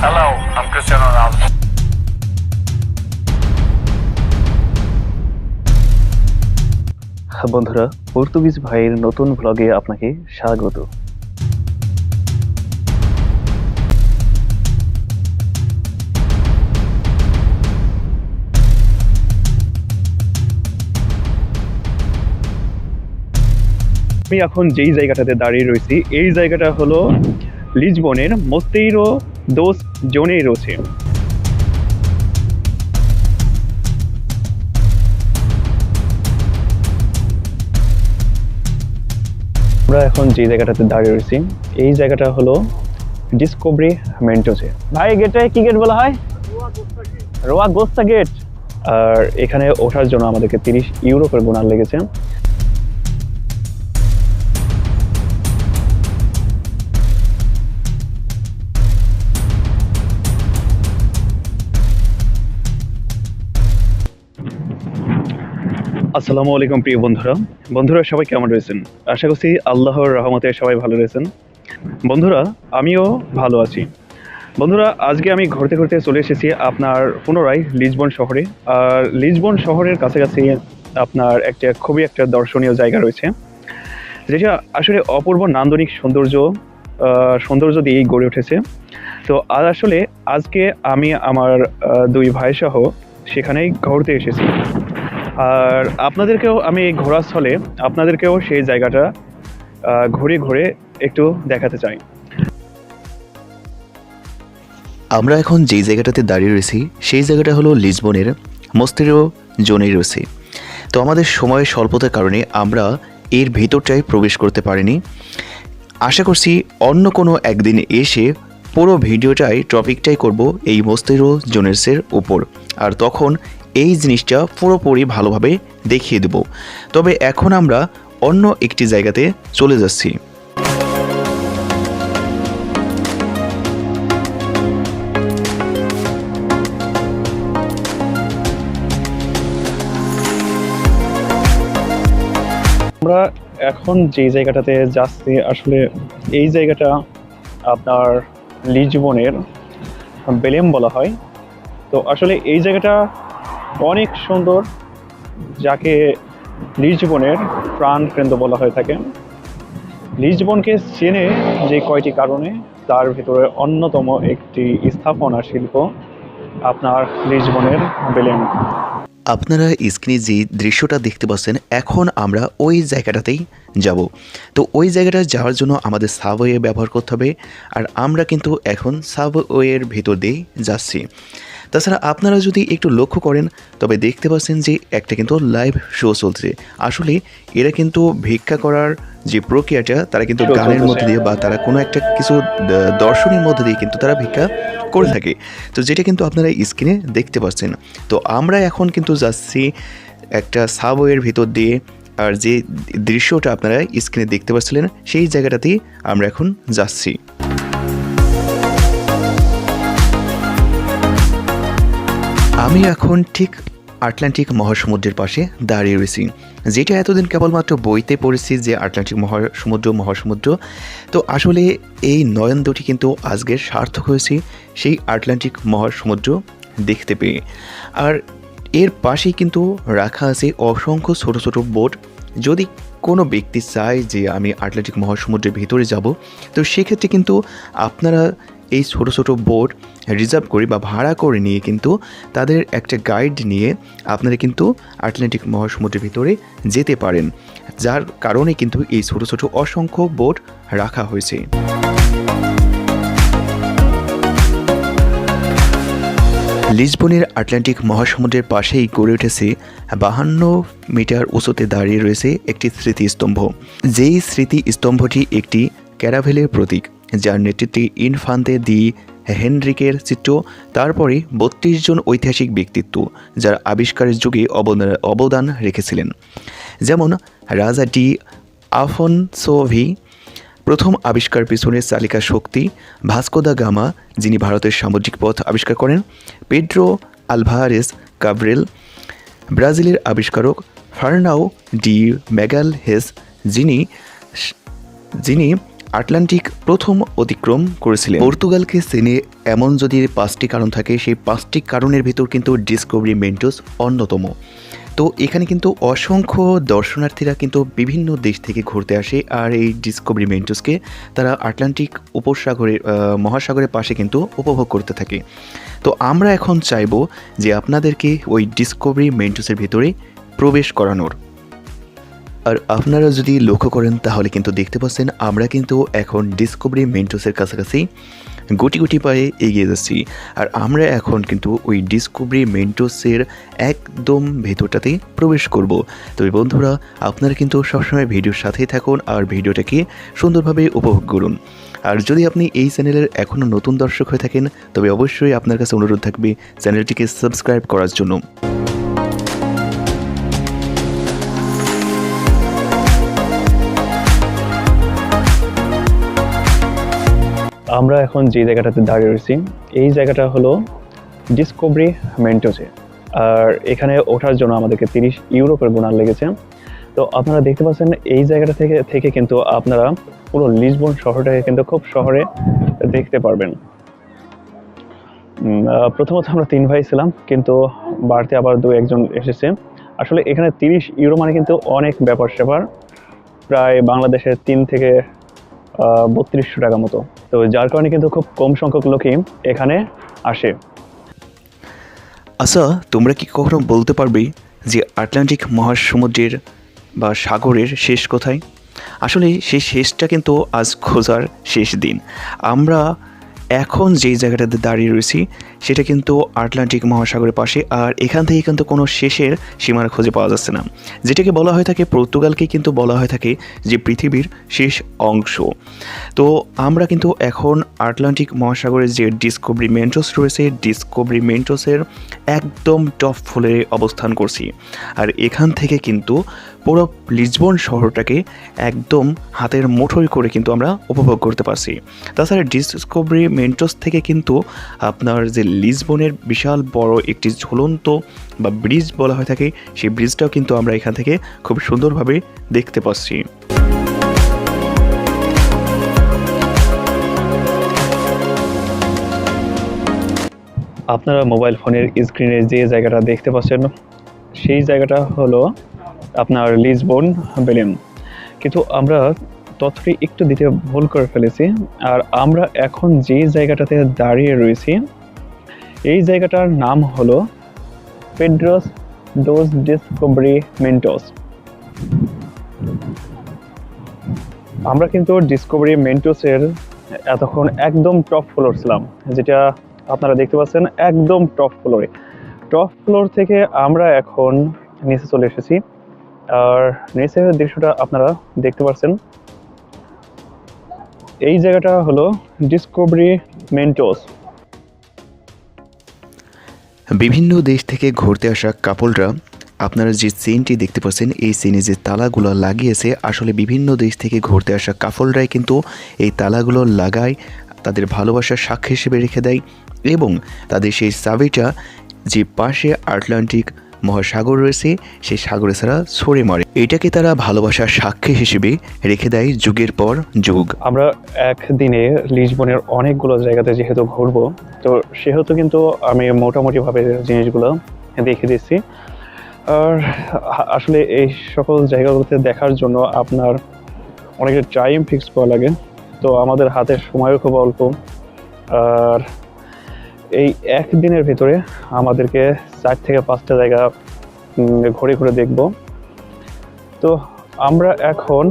Hello, I'm Cristiano Ronaldo. বন্ধুরা Portuguese ভাইয়ের নতুন ভ্লগে আপনাকে স্বাগত আমি এখন যেই জায়গাটাতে দাঁড়িয়ে রয়েছি এই জায়গাটা হলো লিসবনের মোস্তেইরো দোস জোনেইরোছে আমরা এখন যে জায়গাটাতে দাঁড়িয়ে রয়েছি, এই জায়গাটা হলো ডিসকভারি মেন্টোসে ভাই গেটে কি গেট বলা হয়? রোয়া গোস্তা গেট আর এখানে ওঠার জন্য আমাদেরকে তিরিশ ইউরো করে বোনার লেগেছে। আসসালামু আলাইকুম প্রিয় বন্ধুরা। বন্ধুরা, সবাই কেমন রয়েছেন? আশা করছি আল্লাহর রহমতে সবাই ভালো রয়েছেন। বন্ধুরা, আমিও ভালো আছি। বন্ধুরা, আজকে আমি ঘুরতে ঘুরতে চলে এসেছি আপনার পুনরায় লিসবন শহরে। আর লিসবন শহরের কাছাকাছি আপনার একটা খুবই একটা দর্শনীয় জায়গা রয়েছে। যেটা আসলে অপূর্ব নান্দনিক সৌন্দর্য সৌন্দর্য দিয়েই গড়ে উঠেছে। তো আর আসলে আজকে আমি আমার দুই ভাই সহ সেখানেই ঘুরতে এসেছি। আর আপনাদেরকেও আমি এই ঘোরাস্থলে, আপনাদেরকেও সেই জায়গাটা ঘুরে ঘুরে একটু দেখাতে চাই। আমরা এখন যেই জায়গাটাতে দাঁড়িয়ে রয়েছি, সেই জায়গাটা হলো লিসবনের মস্তেরো জোনে রয়েছে। তো আমাদের সময়ের স্বল্পতার কারণে আমরা এর ভেতরটায় প্রবেশ করতে পারিনি। আশা করছি অন্য কোনো একদিন এসে পুরো ভিডিওটাই টপিকটাই করব এই মস্তেরো জোনেসের উপর। আর তখন এই জিনিসটা পুরোপুরি ভালোভাবে দেখিয়ে দেব। তবে এখন আমরা অন্য একটি জায়গাতে চলে যাচ্ছি। আমরা এখন যে জায়গাটাতে যাচ্ছি, আসলে এই জায়গাটা আপনার লিজবনের বেলেম বলা হয়। তো আসলে এই জায়গাটা অনেক সুন্দর, যাকে লিজবনের প্রাণ কেন্দ্র বলা হয়ে থাকে। লিসবনকে চেনে যে কয়টি কারণে তার ভিতরে অন্যতম একটি স্থাপনা শিল্প আপনার লিজবনের বেলেম। আপনারা স্ক্রিনে যে দৃশ্যটা দেখতে পাচ্ছেন, এখন আমরা ওই জায়গাটাতেই যাব। তো ওই জায়গাটা যাওয়ার জন্য আমাদের সাবওয়ে ব্যবহার করতে হবে, আর আমরা কিন্তু এখন সাবওয়ের ভেতর দিয়ে যাচ্ছি। তাছাড়া আপনারা যদি একটু লক্ষ্য করেন তবে দেখতে পাচ্ছেন যে একটা কিন্তু লাইভ শো চলছে। আসলে এরা কিন্তু ভিক্ষা করার যে প্রক্রিয়াটা তারা কিন্তু গানের মধ্যে দিয়ে বা তারা কোনো একটা কিছু দর্শনের মধ্যে দিয়ে কিন্তু তারা ভিক্ষা করে থাকে। তো যেটা কিন্তু আপনারা স্ক্রিনে দেখতে পাচ্ছেন। তো আমরা এখন কিন্তু যাচ্ছি একটা সাবওয়ের ভিতর দিয়ে আর যে দৃশ্যটা আপনারা স্ক্রিনে দেখতে পাচ্ছিলেন সেই জায়গাটাতেই আমরা এখন যাচ্ছি। আমি এখন ঠিক আটলান্টিক মহাসমুদ্রের পাশে দাঁড়িয়ে রয়েছি, যেটা এতদিন কেবলমাত্র বইতে পড়েছি যে আটলান্টিক মহাসমুদ্র মহাসমুদ্র। তো আসলে এই নয়ন দুটি কিন্তু আজকের সার্থক হয়েছে সেই আটলান্টিক মহাসমুদ্র দেখতে পেয়ে। আর এর পাশেই কিন্তু রাখা আছে অসংখ্য ছোট ছোট বোট, যদি কোনো ব্যক্তি চায় যে আমি আটলান্টিক মহাসমুদ্রের ভিতরে যাব, তো সেক্ষেত্রে কিন্তু আপনারা এই ছোট ছোট বোট রিজার্ভ করে বা ভাড়া করে নিয়ে কিন্তু তাদের একটা গাইড নিয়ে আপনারা কিন্তু আটলান্টিক মহাসমুদ্রের ভিতরে যেতে পারেন। যার কারণে কিন্তু এই ছোট ছোট অসংখ্য বোট রাখা হয়েছে। লিসবনের আটলান্টিক মহাসমুদ্রের পাশেই গড়ে উঠেছে বাহান্ন মিটার উঁচুতে দাঁড়িয়ে রয়েছে একটি স্মৃতিস্তম্ভ। যেই স্মৃতিস্তম্ভটি একটি ক্যারাভেলের প্রতীক, যার নেতৃত্বে ইনফান্তে দি হেনরিকের চিত্র, তারপরে বত্রিশ জন ঐতিহাসিক ব্যক্তিত্ব, যার আবিষ্কারের যুগে অবদান- অবদান রেখেছিলেন। যেমন রাজা ডি আফনসোভি, প্রথম আবিষ্কার পিছনের চালিকা শক্তি ভাস্কোদা গামা, যিনি ভারতের সামুদ্রিক পথ আবিষ্কার করেন, পেড্রো আলভারেস কাবরেল ব্রাজিলের আবিষ্কারক ফার্নাও ডি ম্যাগাল হেস যিনি যিনি আটলান্টিক প্রথম অতিক্রম করেছিলেন। পর্তুগালকে চেনে এমন যদি পাঁচটি কারণ থাকে, সেই পাঁচটি কারণের ভিতর কিন্তু ডিসকভারি মেন্টোস অন্যতম। তো এখানে কিন্তু অসংখ্য দর্শনার্থীরা কিন্তু বিভিন্ন দেশ থেকে ঘুরতে আসে, আর এই ডিসকভারি মেন্টোসকে তারা আটলান্টিক উপসাগরের মহাসাগরের পাশে কিন্তু উপভোগ করতে থাকে। তো আমরা এখন চাইব যে আপনাদেরকে ওই ডিসকভারি মেন্টোসের ভিতরে প্রবেশ করানোর। আর আপনারা যদি লক্ষ্য করেন, তাহলে কিন্তু দেখতে পাচ্ছেন আমরা কিন্তু এখন ডিসকভারি মেন্টোসের কাছাকাছি গুটি গুটি পায়ে এগিয়ে যাচ্ছি। আর আমরা এখন কিন্তু ওই ডিসকভারি মেন্টোসের একদম ভেতরটাতে প্রবেশ করব। তবে বন্ধুরা, আপনারা কিন্তু সবসময় ভিডিওর সাথেই থাকুন আর ভিডিওটাকে সুন্দরভাবে উপভোগ করুন। আর যদি আপনি এই চ্যানেলের এখনও নতুন দর্শক হয়ে থাকেন, তবে অবশ্যই আপনার কাছে অনুরোধ থাকবে চ্যানেলটিকে সাবস্ক্রাইব করার জন্য। আমরা এখন যে জায়গাটাতে দাঁড়িয়ে রয়েছি, এই জায়গাটা হলো ডিসকভারি মেন্টোসে আর এখানে ওঠার জন্য আমাদেরকে তিরিশ ইউরোপের গুণার লেগেছে। তো আপনারা দেখতে পাচ্ছেন, এই জায়গাটা থেকে থেকে কিন্তু আপনারা পুরো লিসবন শহরটাকে কিন্তু খুব শহরে দেখতে পারবেন। প্রথমত আমরা তিন ভাই ছিলাম, কিন্তু বাড়তে আবার দু একজন এসেছে। আসলে এখানে তিরিশ ইউরো মানে কিন্তু অনেক ব্যাপার স্যাপার প্রায় বাংলাদেশের তিন থেকে বত্রিশশো টাকা মতো। তো যার কারণে কিন্তু খুব কম সংখ্যক লোকই এখানে আসে। আচ্ছা তোমরা কি কখনো বলতে পারবে যে আটলান্টিক মহাসমুদ্রের বা সাগরের শেষ কোথায়? আসলে সেই শেষটা কিন্তু আজ খোঁজার শেষ দিন। আমরা এখন যেই জায়গাটাতে দাঁড়িয়ে রয়েছি, সেটা কিন্তু আটলান্টিক মহাসাগরের পাশে, আর এখান থেকে কিন্তু কোনো শেষের সীমানা খুঁজে পাওয়া যাচ্ছে না। যেটাকে বলা হয়ে থাকে, পর্তুগালকে কিন্তু বলা হয়ে থাকে যে পৃথিবীর শেষ অংশ। তো আমরা কিন্তু এখন আটলান্টিক মহাসাগরের যে ডিসকভারি মেন্টোস রয়েছে ডিসকভারি মেন্টোসের একদম টপ ফ্লোরে অবস্থান করছি। আর এখান থেকে কিন্তু পুরো লিসবন শহরটাকে একদম হাতের মুঠোয় করে কিন্তু আমরা উপভোগ করতে পারছি। তাছাড়া ডিসকভারি মেন্টোস থেকে কিন্তু আপনার যে লিসবনের বিশাল বড় একটি ঝুলন্ত বা ব্রিজ বলা হয়ে থাকে, সেই ব্রিজটাও কিন্তু আমরা এখান থেকে খুব সুন্দরভাবে দেখতে পাচ্ছি। আপনারা মোবাইল ফোনের স্ক্রিনে যে জায়গাটা দেখতে পাচ্ছেন, সেই জায়গাটা হলো আপনার লিসবন বেলেম কিন্তু আমরা তথ্যটি একটু দিতে ভুল করে ফেলেছি, আর আমরা এখন যে জায়গাটাতে দাঁড়িয়ে রয়েছি, এই জায়গাটার নাম হলো পেড্রোস ডোজ ডিসকভারি মেন্টোস। আমরা কিন্তু ডিসকভারি মেন্টোসের এতক্ষণ একদম টপ ফ্লোর ছিলাম, যেটা আপনারা দেখতে পাচ্ছেন একদম টপ ফ্লোরে। টপ ফ্লোর থেকে আমরা এখন নিচে চলে এসেছি। আর নিচের দৃশ্যটা আপনারা দেখতে পাচ্ছেন এই জায়গাটা হলো ডিসকভারি মেন্টোস বিভিন্ন দেশ থেকে ঘুরতে আসা কাপলরা আপনারা যে চেনটি দেখতে পাচ্ছেন, এই চেনে যে তালাগুলো লাগিয়েছে, আসলে বিভিন্ন দেশ থেকে ঘুরতে আসা কাপলরাই কিন্তু এই তালাগুলো লাগায়, তাদের ভালোবাসার সাক্ষ্য হিসেবে রেখে দেয় এবং তাদের সেই চাবিটা যে পাশে আটলান্টিক মহাসাগর রয়েছে, সেই সাগরে ছাড়া ছড়ে মরে। এটাকে তারা ভালোবাসার সাক্ষী হিসেবে রেখে দেয় যুগের পর যুগ। আমরা একদিনে লিসবনের অনেকগুলো জায়গাতে যেহেতু ঘুরবো, তো সেহেতু কিন্তু আমি মোটামুটিভাবে জিনিসগুলো দেখে দিচ্ছি। আর আসলে এই সকল জায়গাগুলোতে দেখার জন্য আপনার অনেকটা টাইম ফিক্স করা লাগে, তো আমাদের হাতের সময়ও খুব অল্প। আর এই একদিনের ভিতরে আমাদেরকে চার থেকে পাঁচটা জায়গা ঘুরে ঘুরে দেখব। তো আমরা এখন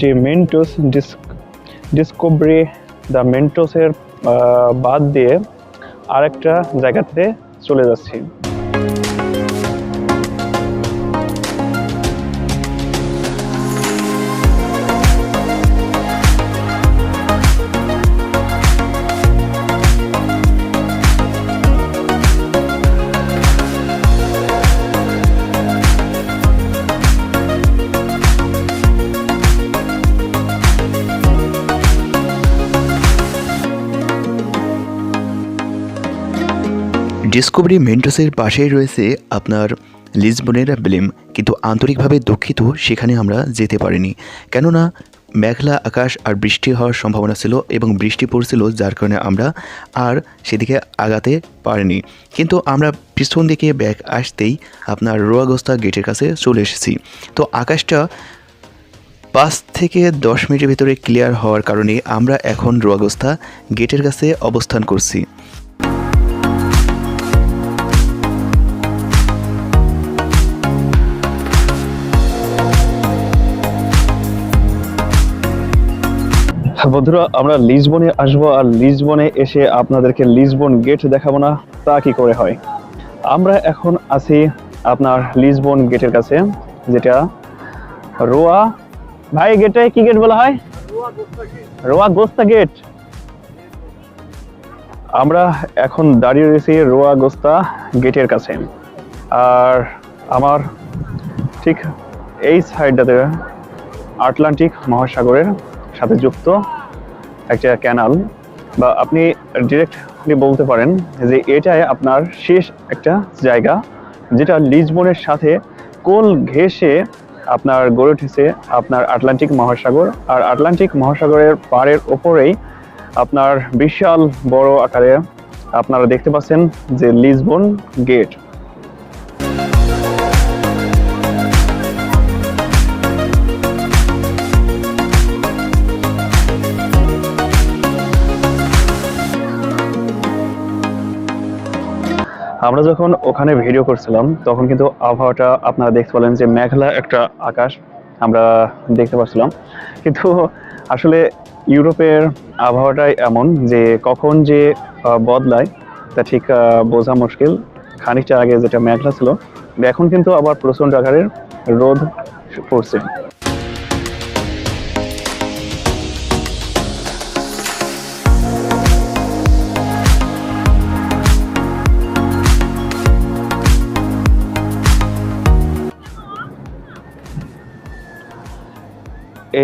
যে মেন্টোস ডিস্ক ডিসকোভারি দ্য মেন্টোসের বাদ দিয়ে আরেকটা জায়গাতে চলে যাচ্ছি। ডিসকভারি মেন্টোসের পাশেই রয়েছে আপনার লিসবনের ব্লেম কিন্তু আন্তরিকভাবে দুঃখিত, সেখানে আমরা যেতে পারিনি। কেননা, মেঘলা আকাশ আর বৃষ্টি হওয়ার সম্ভাবনা ছিল এবং বৃষ্টি পড়ছিল, যার কারণে আমরা আর সেদিকে আগাতে পারিনি। কিন্তু আমরা পিছন দিকে ব্যাগ আসতেই আপনার রোয়াগস্তা গেটের কাছে চলে এসেছি। তো আকাশটা পাঁচ থেকে দশ মিনিটের ভিতরে ক্লিয়ার হওয়ার কারণে আমরা এখন রোয়াগস্তা গেটের কাছে অবস্থান করছি। বন্ধুরা, আমরা লিসবনে আসব আর লিসবনে এসে আপনাদেরকে লিসবন গেট দেখাবো না, তা কি করে হয়? আমরা এখন আছি আপনার লিসবন গেটের কাছে, যেটা রোয়া, ভাই, গেটে কি গেট বলা হয়? রোয়া গোস্তা গেট। আমরা এখন দাঁড়িয়ে রয়েছি রোয়া গোস্তা গেটের কাছে। আর আমার ঠিক এই সাইডটাতে আটলান্টিক মহাসাগরের সাথে যুক্ত একটা ক্যানাল বা আপনি ডিরেক্টলি বলতে পারেন যে এটাই আপনার শেষ একটা জায়গা যেটা লিসবনের সাথে কোল ঘেঁষে আপনার গড়ে উঠেছে আপনার আটলান্টিক মহাসাগর। আর আটলান্টিক মহাসাগরের পাড়ের ওপরেই আপনার বিশাল বড় আকারে আপনারা দেখতে পাচ্ছেন যে লিসবন গেট। আমরা যখন ওখানে ভিডিও করছিলাম, তখন কিন্তু আবহাওয়াটা আপনারা দেখতে পেলেন যে মেঘলা একটা আকাশ আমরা দেখতে পাচ্ছিলাম। কিন্তু আসলে ইউরোপের আবহাওয়াটাই এমন যে কখন যে বদলায়, তা ঠিক বোঝা মুশকিল। খানিকটা আগে যেটা মেঘলা ছিল, এখন কিন্তু আবার প্রচণ্ড আকারের রোদ পড়ছে।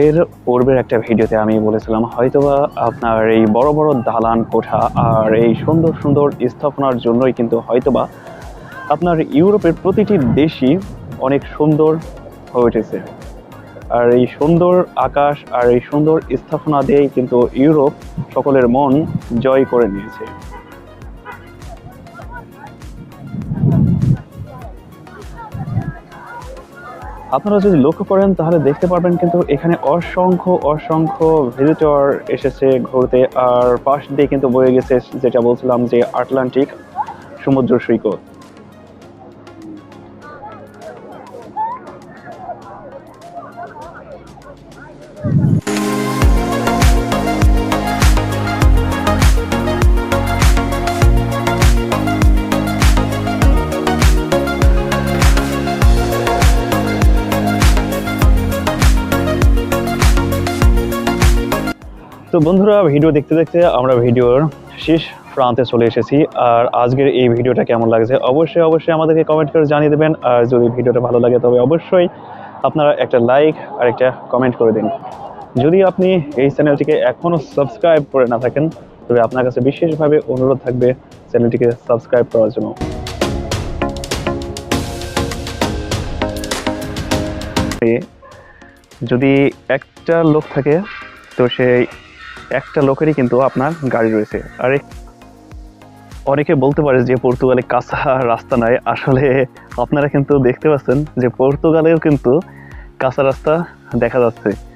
এর পূর্বের একটা ভিডিওতে আমি বলেছিলাম, হয়তোবা আপনার এই বড় বড় দালান কোঠা আর এই সুন্দর সুন্দর স্থাপনার জন্যই কিন্তু হয়তোবা আপনার ইউরোপের প্রতিটি দেশই অনেক সুন্দর হয়ে উঠেছে। আর এই সুন্দর আকাশ আর এই সুন্দর স্থাপনা দিয়েই কিন্তু ইউরোপ সকলের মন জয় করে নিয়েছে। আপনারা যদি লক্ষ্য করেন, তাহলে দেখতে পারবেন কিন্তু এখানে অসংখ্য অসংখ্য ভিজিটর এসেছে ঘুরতে। আর পাশ দিয়ে কিন্তু বয়ে গেছে, যেটা বলছিলাম যে আটলান্টিক সমুদ্র সৈকত। তো বন্ধুরা, ভিডিও দেখতে দেখতে আমরা ভিডিওর শেষ প্রান্তে চলে এসেছি। আর আজকের এই ভিডিওটা কেমন লাগছে অবশ্যই অবশ্যই আমাদেরকে কমেন্ট করে জানিয়ে দেবেন। আর যদি ভিডিওটা ভালো লাগে, তবে অবশ্যই আপনারা একটা লাইক আর একটা কমেন্ট করে দিন। যদি আপনি এই চ্যানেলটিকে এখনও সাবস্ক্রাইব করে না থাকেন, তবে আপনার কাছে বিশেষভাবে অনুরোধ থাকবে চ্যানেলটিকে সাবস্ক্রাইব করার জন্য। যদি একটা লোক থাকে, তো সেই একটা লোকেরই কিন্তু আপনার গাড়ি রয়েছে। আর, অনেকে বলতে পারে যে পর্তুগালে কাঁচা রাস্তা নাই। আসলে আপনারা কিন্তু দেখতে পাচ্ছেন যে পর্তুগালেও কিন্তু কাঁচা রাস্তা দেখা যাচ্ছে।